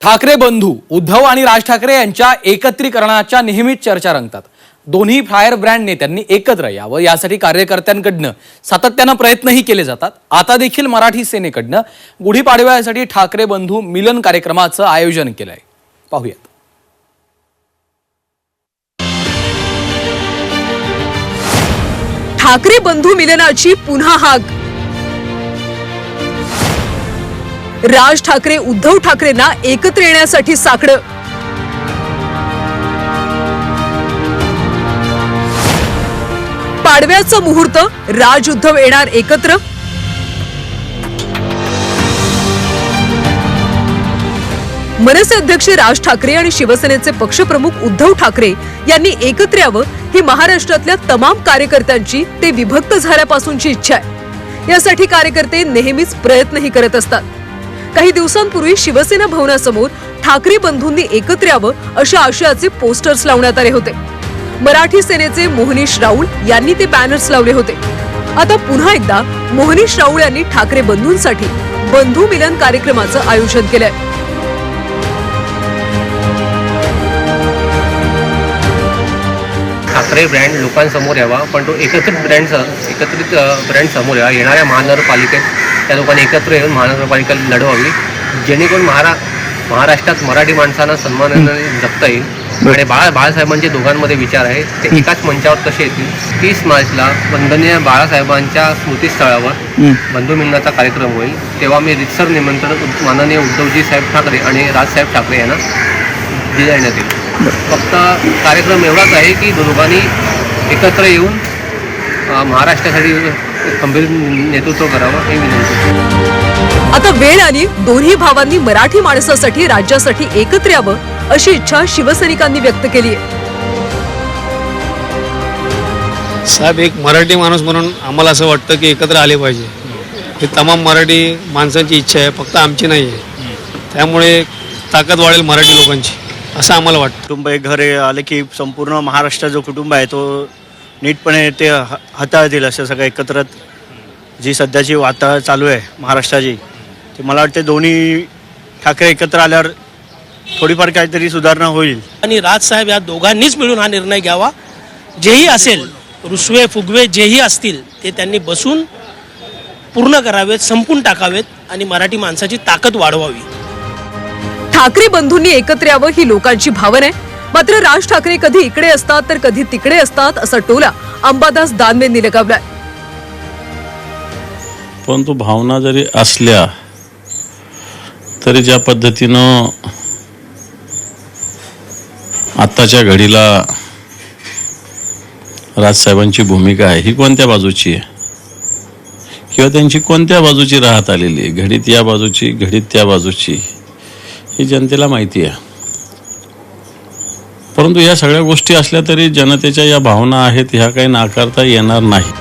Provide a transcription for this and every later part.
ठाकरे बंधू उद्धव आणि राज ठाकरे यांच्या एकत्रीकरणाच्या नेहमीच चर्चा रंगतात. दोन्ही फायर ब्रँड नेत्यांनी एकत्र यावं यासाठी कार्यकर्त्यांकडनं सातत्यानं प्रयत्नही केले जातात. आता देखील मराठी सेनेकडनं गुढीपाडव्यासाठी ठाकरे बंधू मिलन कार्यक्रमाचं आयोजन केलंय. पाहूयात. ठाकरे बंधू मिलनाची पुन्हा हाक. राज ठाकरे उद्धव ठाकरेंना एकत्र येण्यासाठी साकडं. पाडव्याचं मुहूर्त राज उद्धव येणार एकत्र. मनसे अध्यक्ष राज ठाकरे आणि शिवसेनेचे पक्षप्रमुख उद्धव ठाकरे यांनी एकत्र यावं ही महाराष्ट्रातल्या तमाम कार्यकर्त्यांची ते विभक्त झाल्यापासूनची इच्छा आहे. यासाठी कार्यकर्ते नेहमीच प्रयत्नही करत असतात. काही दिवसांपूर्वी शिवसेना भवनासमोर ठाकरे बंधूंनी एकत्र यावं अशा आशयाचे पोस्टर्स लावण्यात आले होते. मराठी सेनेचे मोहनीश राऊळ यांनी ते बॅनर्स लावले होते. आता पुन्हा एकदा मोहनीश राऊळ यांनी ठाकरे बंधूंसाठी बंधू मिलन कार्यक्रमाचं आयोजन केलंय. ठाकरे ब्रँड लोकांसमोर यावा पण तो एकत्रित ब्रँड एकत्रित ब्रँड समोर यावा. येणाऱ्या महानगरपालिकेत त्या लोकांनी एकत्र येऊन महानगरपालिका लढवावी. जेणेकरून महारा महाराष्ट्रात मराठी माणसांना सन्मानाने जगता येईल. आणि बाळा बाळासाहेबांचे दोघांमध्ये विचार आहे ते एकाच मंचावर कसे येतील. तीस मार्चला वंदनीय बाळासाहेबांच्या स्मृतीस्थळावर बंधू मिलनाचा कार्यक्रम होईल. तेव्हा मी रितसर निमंत्रण माननीय उद्धवजी साहेब ठाकरे आणि राजसाहेब ठाकरे यांना देण्यात येईल. फक्त कार्यक्रम एवढाच आहे की दोघांनी एकत्र येऊन महाराष्ट्रासाठी खंबीर नेतृत्व करावं हे विनंती आता वेळ आली दोन्ही भावांनी मराठी माणसासाठी राज्यासाठी एकत्र यावं अशी इच्छा शिवसैनिकांनी व्यक्त केली आहे साहेब एक मराठी माणूस म्हणून आम्हाला असं वाटतं की एकत्र आले पाहिजे. ही तमाम मराठी माणसांची इच्छा आहे फक्त आमची नाही आहे. त्यामुळे ताकद वाढेल मराठी लोकांची असं आम्हाला वाटतं. कुटुंब एक घर आले की संपूर्ण महाराष्ट्र जो कुटुंब आहे तो नीटपणे ते ह- हाताळतील असं सगळं एकत्र जी सध्याची वाता चालू आहे महाराष्ट्राची ते मला वाटते दोन्ही ठाकरे एकत्र आल्यावर थोडीफार काहीतरी सुधारणा होईल. आणि राजसाहेब या दोघांनीच मिळून हा निर्णय घ्यावा. जेही असेल रुसवे फुगवे जेही असतील ते त्यांनी बसून पूर्ण करावेत संपून टाकावेत आणि मराठी माणसाची ताकद वाढवावी. ठाकरे बंधूंनी एकत्र यावं ही लोकांची भावना आहे. मात्र राज ठाकरे कधी इकडे असतात तर कधी तिकडे असतात असा टोला अंबादास दानवेंनी लगावलाय. परंतु भावना जरी असल्या तरी ज्या पद्धतीनं आत्ताच्या घडीला राजसाहेबांची भूमिका आहे ही कोणत्या बाजूची आहे? किंवा त्यांची कोणत्या बाजूची राहत आलेली आहे? घडीत या बाजूची घडीत त्या बाजूची ही जनतेला माहिती आहे. परंतु या सगळ्या गोष्टी असल्या तरी जनतेच्या या भावना आहेत ह्या काही नाकारता येणार नाही.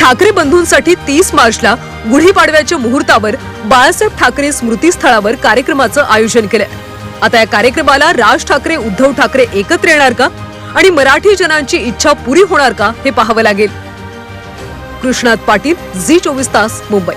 ठाकरे बंधूंसाठी तीस मार्चला गुढीपाडव्याच्या मुहूर्तावर बाळासाहेब ठाकरे स्मृती स्थळावर कार्यक्रमाचं आयोजन केलंय आता या कार्यक्रमाला राज ठाकरे उद्धव ठाकरे एकत्र येणार का? आणि मराठी जनांची इच्छा पुरी होणार का? हे पाहावं लागेल. कृष्णात पाटील झी चोवीस तास मुंबई.